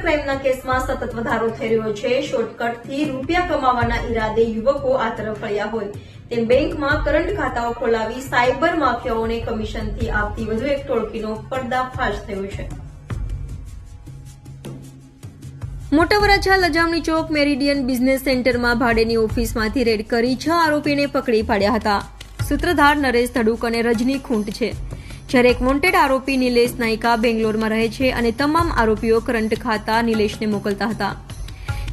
ક્રાઇમના કેસમાં સતત વધારો થઈ રહ્યો છે. શોર્ટકટથી રૂપિયા કમાવાના ઈરાદે યુવકો આ તરફ વળ્યા હોય. તેમ બેંકમાં કરંટ ખાતાઓ ખોલાવી સાયબર માફિયાઓને કમિશનથી આપતી વધુ એક ટોળકીનો પર્દાફાશ થયો છે. મોટા વરાછા લજામણી ચોક મેરિડિયન બિઝનેસ સેન્ટરમાં ભાડેની ઓફિસમાંથી રેડ કરી છ આરોપીને પકડી પાડ્યા હતા. સૂત્રધાર નરેશ ધડુક અને રજની ખૂંટ છે. જ્યારે એક વોન્ટેડ આરોપી નિલેશ નાયકા બેંગ્લોરમાં રહે છે અને તમામ આરોપીઓ કરંટ ખાતા નિલેશને મોકલતા હતા.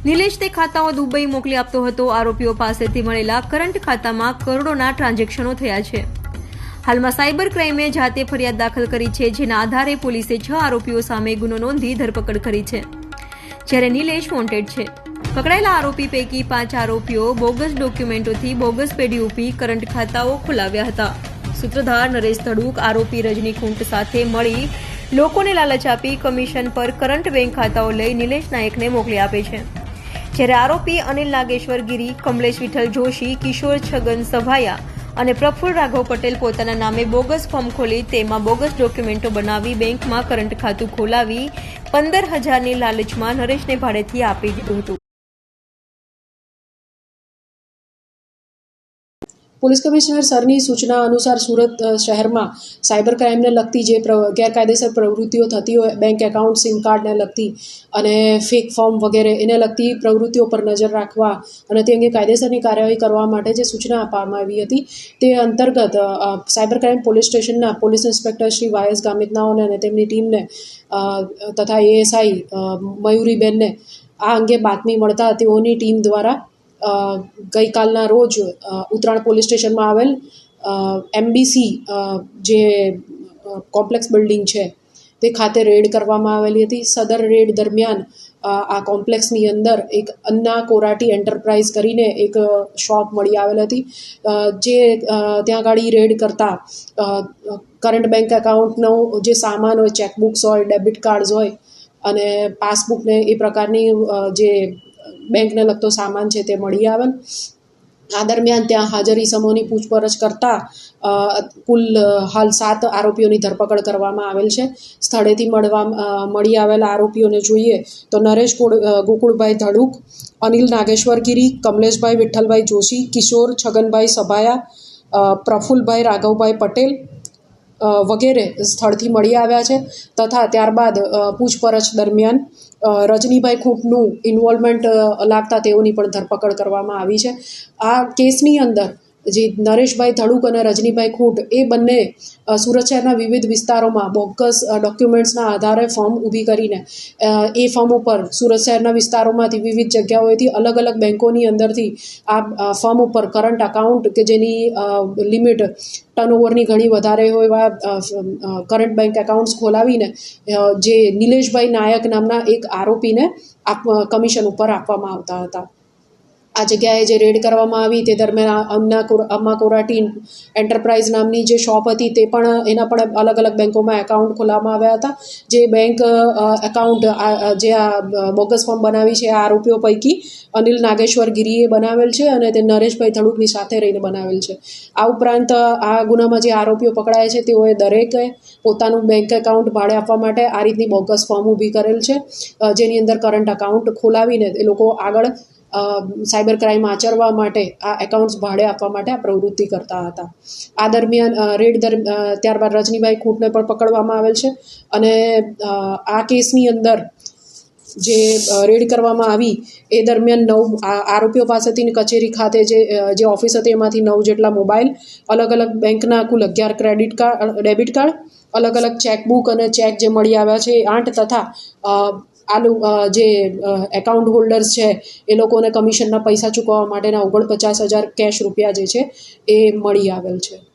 નિલેશ તે ખાતાઓ દુબઈ મોકલી આપતો હતો. આરોપીઓ પાસેથી મળેલા કરંટ ખાતામાં કરોડોના ટ્રાન્ઝેક્શનો થયા છે. હાલમાં સાયબર ક્રાઇમે જાતે ફરિયાદ દાખલ કરી છે, જેના આધારે પોલીસે છ આરોપીઓ સામે ગુનો નોંધી ધરપકડ કરી છે. જ્યારે નિલેશ વોન્ટેડ છે. પકડાયેલા આરોપી પૈકી પાંચ આરોપીઓ બોગસ ડોક્યુમેન્ટોથી બોગસ પેઢી ઉપી કરંટ ખાતાઓ ખોલાવ્યા હતા. સૂત્રધાર નરેશ ધડુક આરોપી રજની ખૂંટ સાથે મળી લોકોને લાલચ આપી કમિશન પર કરંટ બેંક ખાતાઓ લઈ નિલેશ નાયકને મોકલી આપે છે. જ્યારે આરોપી અનિલ નાગેશ્વર ગીરી, કમલેશ વિઠ્ઠલ જોશી, કિશોર છગન સભાયા અને પ્રફુલ્લ રાઘવ પટેલ પોતાના નામે બોગસ ફોર્મ ખોલી તેમાં બોગસ ડોક્યુમેન્ટો બનાવી બેંકમાં કરંટ ખાતું ખોલાવી પંદર હજારની લાલચમાં નરેશને ભાડેથી આપી દીધું હતું. પોલીસ કમિશનર સરની સૂચના અનુસાર સુરત શહેરમાં સાયબર ક્રાઇમને લગતી જે ગેરકાયદેસર પ્રવૃત્તિઓ થતી હોય, બેંક એકાઉન્ટ, સિમ કાર્ડને લગતી અને ફેક ફોર્મ વગેરે, એને લગતી પ્રવૃત્તિઓ પર નજર રાખવા અને તે અંગે કાયદેસરની કાર્યવાહી કરવા માટે જે સૂચના આપવામાં આવી હતી, તે અંતર્ગત સાયબર ક્રાઇમ પોલીસ સ્ટેશનના police inspector Shri Y S ગામિતનાઓને અને તેમની ટીમને તથા એએસઆઈ મયુરીબેનને આ અંગે બાતમી મળતા તેઓની ટીમ દ્વારા ગઈકાલના રોજ ઉત્તરાણ પોલીસ સ્ટેશનમાં આવેલ એમબીસી જે કોમ્પ્લેક્સ બિલ્ડિંગ છે, તે ખાતે રેડ કરવામાં આવેલી હતી. સદર રેડ દરમિયાન આ કોમ્પ્લેક્સની અંદર એક અન્ના કોરાટી એન્ટરપ્રાઇઝ કરીને એક શોપ મળી આવેલ હતી જે ત્યાં ગાડી રેડ કરતા કરંટ બેંક એકાઉન્ટનો જે સામાન હોય, ચેકબુક્સ હોય, ડેબિટ કાર્ડ્સ હોય, અને પાસબુકને એ પ્રકારની જે બેંકને લગતો સામાન છે તે મળી આવેલ આ દરમિયાન ત્યાં હાજરી સમોની પૂછપરછ કરતા કુલ હાલ સાત આરોપીઓની ધરપકડ કરવામાં આવેલ છે. સ્થળેથી મળવા મળી આવેલા આરોપીઓને જોઈએ તો નરેશ ગોકુળભાઈ ધડુક, અનિલ નાગેશ્વર ગીરી કમલેશભાઈ વિઠ્ઠલભાઈ જોશી, કિશોર છગનભાઈ સભાયા પ્રફુલભાઈ રાઘવભાઈ પટેલ વગેરે સ્થળથી મળી આવ્યા છે તથા ત્યારબાદ પૂછપરછ દરમિયાન રજનીભાઈ ખૂંટનું ઇન્વોલ્વમેન્ટ લાગતા તેઓની પણ ધરપકડ કરવામાં આવી છે. આ કેસની અંદર જે નરેશભાઈ ધડુક અને રજનીભાઈ ખૂટ, એ બંને સુરત શહેરના વિવિધ વિસ્તારોમાં બોગસ ડોક્યુમેન્ટ્સના આધારે ફોર્મ ઊભી કરીને એ ફોર્મ ઉપર સુરત શહેરના વિસ્તારોમાંથી વિવિધ જગ્યાઓએથી અલગ અલગ બેંકોની અંદરથી આ ફોર્મ ઉપર કરંટ અકાઉન્ટ કે જેની લિમિટ ટર્નઓવરની ઘણી વધારે હોય એવા કરંટ બેંક એકાઉન્ટ્સ ખોલાવીને જે નિલેશભાઈ નાયક નામના એક આરોપીને આપ કમિશન ઉપર આપવામાં આવતા હતા. આ જગ્યાએ જે રેડ કરવામાં આવી તે દરમિયાન કોર, અમ્મા કોરાટી એન્ટરપ્રાઇઝ નામની જે શોપ હતી તે પણ એના પણ અલગ અલગ બેંકોમાં એકાઉન્ટ ખોલવામાં આવ્યા હતા. જે બેંક એકાઉન્ટ જે આ બોગસ ફોર્મ બનાવી છે આ આરોપીઓ પૈકી અનિલ નાગેશ્વર ગીરીએ બનાવેલ છે અને તે નરેશભાઈ ધડુકની સાથે રહીને બનાવેલ છે. આ ઉપરાંત, આ ગુનામાં જે આરોપીઓ પકડાયા છે તેઓએ દરેકે પોતાનું બેંક એકાઉન્ટ ભાડે આપવા માટે આ રીતની બોગસ ફોર્મ ઊભી કરેલ છે. જેની અંદર કરંટ એકાઉન્ટ ખોલાવીને એ લોકો આગળ સાયબર ક્રાઇમ આચરવા માટે આ એકાઉન્ટ્સ ભાડે આપવા માટે આ પ્રવૃત્તિ કરતા હતા. આ દરમિયાન રેડ ત્યારબાદ રજનીભાઈ ખૂંટને પણ પકડવામાં આવેલ છે અને આ કેસની અંદર જે રેડ કરવામાં આવી એ દરમિયાન નવ આરોપીઓ પાસેથી કચેરી ખાતે જે જે ઓફિસ હતી એમાંથી નવ જેટલા મોબાઈલ, અલગ અલગ બેંકના કુલ અગિયાર ક્રેડિટ કાર્ડ ડેબિટ કાર્ડ, અલગ અલગ ચેકબુક અને ચેક જે મળી આવ્યા છે એ આઠ તથા અ, જે એકાઉન્ટ હોલ્ડર્સ છે એ લોકોને કમિશનના પૈસા ચૂકવવા માટેના ઓગણપચાસ હજાર કેશ રૂપિયા જે છે એ મળી આવેલ છે.